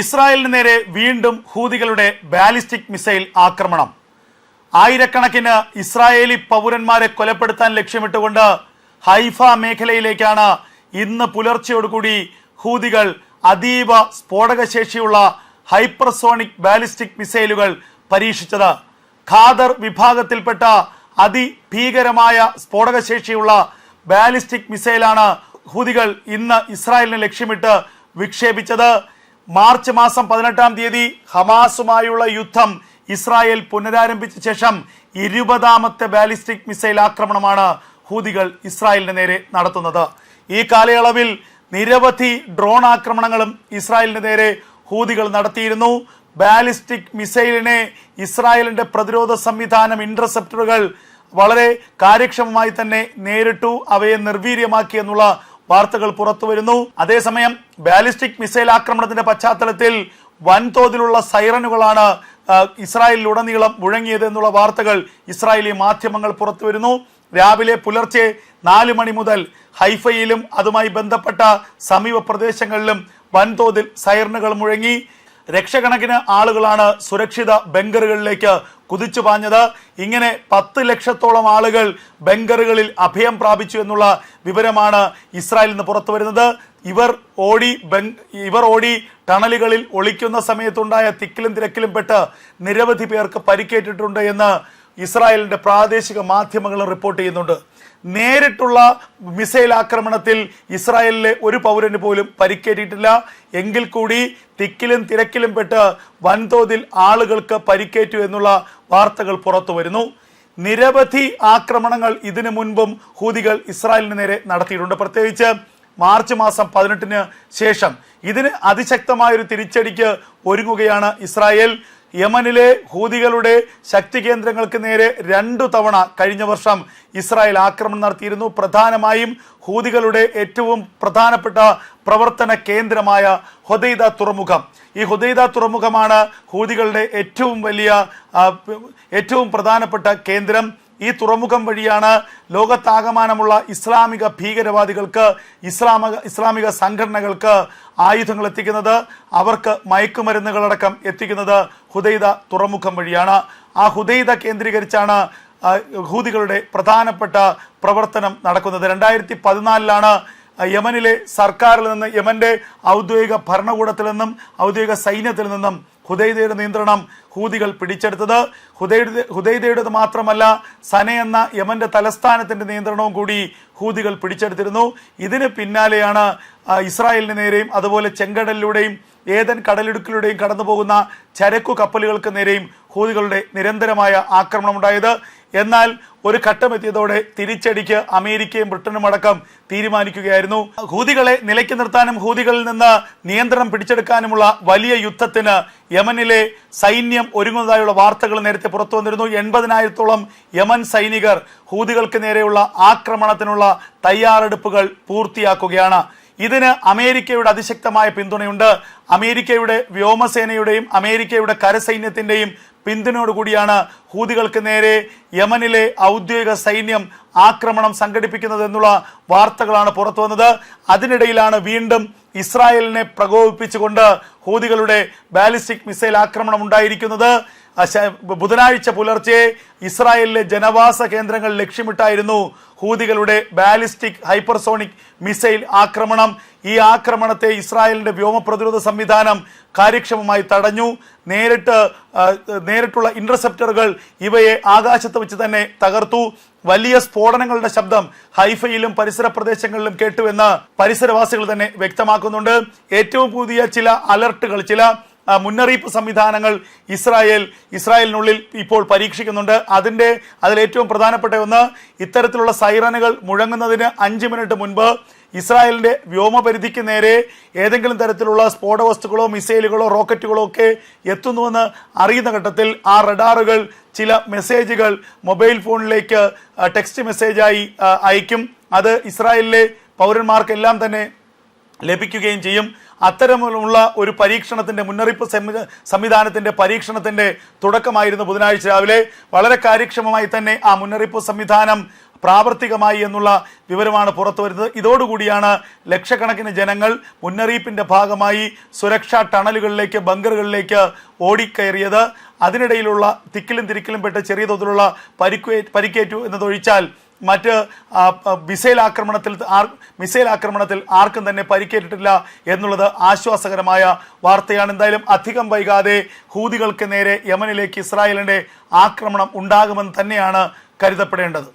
ഇസ്രായേലിന് നേരെ വീണ്ടും ഹൂതികളുടെ ബാലിസ്റ്റിക് മിസൈൽ ആക്രമണം. ആയിരക്കണക്കിന് ഇസ്രായേലി പൗരന്മാരെ കൊലപ്പെടുത്താൻ ലക്ഷ്യമിട്ടുകൊണ്ട് ഹൈഫ മേഖലയിലേക്കാണ് ഇന്ന് പുലർച്ചയോടുകൂടി ഹൂതികൾ അതീവ സ്ഫോടകശേഷിയുള്ള ഹൈപ്പർസോണിക് ബാലിസ്റ്റിക് മിസൈലുകൾ പരീക്ഷിച്ചത്. ഖാദർ വിഭാഗത്തിൽപ്പെട്ട അതിഭീകരമായ സ്ഫോടകശേഷിയുള്ള ബാലിസ്റ്റിക് മിസൈലാണ് ഹൂതികൾ ഇന്ന് ഇസ്രായേലിനെ ലക്ഷ്യമിട്ട് വിക്ഷേപിച്ചത്. മാർച്ച് മാസം പതിനെട്ടാം തീയതി ഹമാസുമായുള്ള യുദ്ധം ഇസ്രായേൽ പുനരാരംഭിച്ച ശേഷം ഇരുപതാമത്തെ ബാലിസ്റ്റിക് മിസൈൽ ആക്രമണമാണ് ഹൂതികൾ ഇസ്രായേലിന് നേരെ നടത്തുന്നത്. ഈ കാലയളവിൽ നിരവധി ഡ്രോൺ ആക്രമണങ്ങളും ഇസ്രായേലിന് നേരെ ഹൂതികൾ നടത്തിയിരുന്നു. ബാലിസ്റ്റിക് മിസൈലിനെ ഇസ്രായേലിന്റെ പ്രതിരോധ സംവിധാനം ഇന്റർസെപ്റ്ററുകൾ വളരെ കാര്യക്ഷമമായി തന്നെ നേരിട്ടു. അവയെ നിർവീര്യമാക്കി എന്നുള്ള വാർത്തകൾ പുറത്തു വരുന്നു. അതേസമയം ബാലിസ്റ്റിക് മിസൈൽ ആക്രമണത്തിന്റെ പശ്ചാത്തലത്തിൽ വൻതോതിലുള്ള സൈറനുകളാണ് ഇസ്രായേലിലുടനീളം മുഴങ്ങിയത് എന്നുള്ള വാർത്തകൾ ഇസ്രായേലി മാധ്യമങ്ങൾ പുറത്തു വരുന്നു. രാവിലെ പുലർച്ചെ നാല് മണി മുതൽ ഹൈഫയിലും അതുമായി ബന്ധപ്പെട്ട സമീപ പ്രദേശങ്ങളിലും വൻതോതിൽ സൈറനുകൾ മുഴങ്ങി. ലക്ഷക്കണക്കിന് ആളുകളാണ് സുരക്ഷിത ബങ്കറുകളിലേക്ക് കുതിച്ചു പാഞ്ഞത്. ഇങ്ങനെ പത്ത് ലക്ഷത്തോളം ആളുകൾ ബങ്കറുകളിൽ അഭയം പ്രാപിച്ചു എന്നുള്ള വിവരമാണ് ഇസ്രായേലിൽ നിന്ന് പുറത്തു വരുന്നത്. ഇവർ ഓടി ഇവർ ഓടി ടണലുകളിൽ ഒളിക്കുന്ന സമയത്തുണ്ടായ തിക്കിലും തിരക്കിലും പെട്ട് നിരവധി പേർക്ക് പരിക്കേറ്റിട്ടുണ്ട് എന്ന് ഇസ്രായേലിന്റെ പ്രാദേശിക മാധ്യമങ്ങൾ റിപ്പോർട്ട് ചെയ്യുന്നുണ്ട്. നേരിട്ടുള്ള മിസൈൽ ആക്രമണത്തിൽ ഇസ്രായേലിലെ ഒരു പൗരന് പോലും പരിക്കേറ്റിട്ടില്ല. എങ്കിൽ കൂടി തിക്കിലും തിരക്കിലും പെട്ട് വൻതോതിൽ ആളുകൾക്ക് പരിക്കേറ്റു എന്നുള്ള വാർത്തകൾ പുറത്തു വരുന്നു. നിരവധി ആക്രമണങ്ങൾ ഇതിനു മുൻപും ഹൂതികൾ ഇസ്രായേലിന് നേരെ നടത്തിയിട്ടുണ്ട്. പ്രത്യേകിച്ച് മാർച്ച് മാസം പതിനെട്ടിന് ശേഷം. ഇതിന് അതിശക്തമായൊരു തിരിച്ചടിക്ക് ഒരുങ്ങുകയാണ് ഇസ്രായേൽ. യമനിലെ ഹൂതികളുടെ ശക്തി കേന്ദ്രങ്ങൾക്ക് നേരെ രണ്ടു തവണ കഴിഞ്ഞ വർഷം ഇസ്രായേൽ ആക്രമണം നടത്തിയിരുന്നു. പ്രധാനമായും ഹൂതികളുടെ ഏറ്റവും പ്രധാനപ്പെട്ട പ്രവർത്തന കേന്ദ്രമായ ഹൊദൈദ തുറമുഖം. ഈ ഹുദൈദ തുറമുഖമാണ് ഹൂതികളുടെ ഏറ്റവും വലിയ ഏറ്റവും പ്രധാനപ്പെട്ട കേന്ദ്രം. ഈ തുറമുഖം വഴിയാണ് ലോകത്താകമാനമുള്ള ഇസ്ലാമിക ഭീകരവാദികൾക്ക് ഇസ്ലാമിക ഇസ്ലാമിക സംഘടനകൾക്ക് ആയുധങ്ങൾ എത്തിക്കുന്നത് അവർക്ക് മയക്കുമരുന്നുകളടക്കം എത്തിക്കുന്നത് ഹുദൈദ തുറമുഖം വഴിയാണ്. ആ ഹുദൈദ കേന്ദ്രീകരിച്ചാണ് ഹൂദികളുടെ പ്രധാനപ്പെട്ട പ്രവർത്തനം നടക്കുന്നത്. രണ്ടായിരത്തി പതിനാലിലാണ് യമനിലെ സർക്കാരിൽ നിന്ന് യമന്റെ ഔദ്യോഗിക ഭരണകൂടത്തിൽ നിന്നും ഔദ്യോഗിക സൈന്യത്തിൽ നിന്നും ഹുദൈദയുടെ നിയന്ത്രണം ഹൂതികൾ പിടിച്ചെടുത്തത്. ഹുദൈദ ഹുദൈദയുടേത് മാത്രമല്ല സന എന്ന യമന്റെ തലസ്ഥാനത്തിന്റെ നിയന്ത്രണവും കൂടി ഹൂതികൾ പിടിച്ചെടുത്തിരുന്നു. ഇതിന് പിന്നാലെയാണ് ഇസ്രായേലിന് നേരെയും അതുപോലെ ചെങ്കടലിലൂടെയും ഏതൻ കടലിടുക്കിലൂടെയും കടന്നു പോകുന്ന ചരക്കു കപ്പലുകൾക്ക് നേരെയും ഹൂതികളുടെ നിരന്തരമായ ആക്രമണം ഉണ്ടായത് എന്നാൽ ഒരു ഘട്ടമെത്തിയതോടെ തിരിച്ചടിക്ക് അമേരിക്കയും ബ്രിട്ടനും അടക്കം തീരുമാനിക്കുകയായിരുന്നു. ഹൂതികളെ നിലയ്ക്ക് നിർത്താനും ഹൂതികളിൽ നിന്ന് നിയന്ത്രണം പിടിച്ചെടുക്കാനുമുള്ള വലിയ യുദ്ധത്തിന് യമനിലെ സൈന്യം ഒരുങ്ങുന്നതായുള്ള വാർത്തകൾ നേരത്തെ പുറത്തു വന്നിരുന്നു. എൺപതിനായിരത്തോളം യമൻ സൈനികർ ഹൂതികൾക്ക് നേരെയുള്ള ആക്രമണത്തിനുള്ള തയ്യാറെടുപ്പുകൾ പൂർത്തിയാക്കുകയാണ്. ഇതിന് അമേരിക്കയുടെ അതിശക്തമായ പിന്തുണയുണ്ട്. അമേരിക്കയുടെ വ്യോമസേനയുടെയും അമേരിക്കയുടെ കരസൈന്യത്തിന്റെയും പിന്തുണയോടുകൂടിയാണ് ഹൂതികൾക്ക് നേരെ യമനിലെ ഔദ്യോഗിക സൈന്യം ആക്രമണം സംഘടിപ്പിക്കുന്നത് എന്നുള്ള വാർത്തകളാണ് പുറത്തു വന്നത്. അതിനിടയിലാണ് വീണ്ടും ഇസ്രായേലിനെ പ്രകോപിപ്പിച്ചുകൊണ്ട് ഹൂതികളുടെ ബാലിസ്റ്റിക് മിസൈൽ ആക്രമണം ഉണ്ടായിരിക്കുന്നത്. ബുധനാഴ്ച പുലർച്ചെ ഇസ്രായേലിലെ ജനവാസ കേന്ദ്രങ്ങൾ ലക്ഷ്യമിട്ടായിരുന്നു ഹൂതികളുടെ ബാലിസ്റ്റിക് ഹൈപ്പർസോണിക് മിസൈൽ ആക്രമണം. ഈ ആക്രമണത്തെ ഇസ്രായേലിന്റെ വ്യോമ പ്രതിരോധ സംവിധാനം കാര്യക്ഷമമായി തടഞ്ഞു. നേരിട്ട് നേരിട്ടുള്ള ഇന്റർസെപ്റ്ററുകൾ ഇവയെ ആകാശത്ത് വെച്ച് തന്നെ തകർത്തു. വലിയ സ്ഫോടനങ്ങളുടെ ശബ്ദം ഹൈഫയിലും പരിസര പ്രദേശങ്ങളിലും കേട്ടുവെന്ന് പരിസരവാസികൾ തന്നെ വ്യക്തമാക്കുന്നുണ്ട്. ഏറ്റവും പുതിയ ചില അലർട്ടുകൾ ചില മുന്നറിയിപ്പ് സംവിധാനങ്ങൾ ഇസ്രായേൽ ഇസ്രായേലിനുള്ളിൽ ഇപ്പോൾ പരീക്ഷിക്കുന്നുണ്ട്. അതിന്റെ അതിലേറ്റവും പ്രധാനപ്പെട്ട ഒന്ന് ഇത്തരത്തിലുള്ള സൈറനുകൾ മുഴങ്ങുന്നതിന് അഞ്ച് മിനിറ്റ് മുൻപ് ഇസ്രായേലിന്റെ വ്യോമപരിധിക്ക് നേരെ ഏതെങ്കിലും തരത്തിലുള്ള സ്ഫോട വസ്തുക്കളോ മിസൈലുകളോ റോക്കറ്റുകളോ ഒക്കെ എത്തുന്നുവെന്ന് അറിയുന്ന ഘട്ടത്തിൽ ആ റഡാറുകൾ ചില മെസ്സേജുകൾ മൊബൈൽ ഫോണിലേക്ക് ടെക്സ്റ്റ് മെസ്സേജായി അയക്കും അത് ഇസ്രായേലിലെ പൗരന്മാർക്കെല്ലാം തന്നെ ലഭിക്കുകയും ചെയ്യും. അത്തരമുള്ള ഒരു പരീക്ഷണത്തിന്റെ മുന്നറിയിപ്പ് സംവിധാനത്തിന്റെ പരീക്ഷണത്തിന്റെ തുടക്കമായിരുന്നു ബുധനാഴ്ച രാവിലെ. വളരെ കാര്യക്ഷമമായി തന്നെ ആ മുന്നറിയിപ്പ് സംവിധാനം പ്രാവർത്തികമായി എന്നുള്ള വിവരമാണ് പുറത്തു വരുന്നത്. ഇതോടുകൂടിയാണ് ലക്ഷക്കണക്കിന് ജനങ്ങൾ മുന്നറിയിപ്പിന്റെ ഭാഗമായി സുരക്ഷാ ടണലുകളിലേക്ക് ബങ്കറുകളിലേക്ക് ഓടിക്കയറിയത്. അതിനിടയിലുള്ള തിക്കിലും തിരിക്കിലും പെട്ട് ചെറിയ തോതിലുള്ള പരിക്കേ പരിക്കേറ്റു എന്നതൊഴിച്ചാൽ മറ്റ് മിസൈൽ ആക്രമണത്തിൽ മിസൈൽ ആക്രമണത്തിൽ ആർക്കും തന്നെ പരിക്കേറ്റിട്ടില്ല എന്നുള്ളത് ആശ്വാസകരമായ വാർത്തയാണ്. എന്തായാലും അധികം വൈകാതെ ഹൂതികൾക്ക് നേരെ യമനിലേക്ക് ഇസ്രായേലിന്റെ ആക്രമണം ഉണ്ടാകുമെന്ന് തന്നെയാണ് കരുതപ്പെടേണ്ടത്.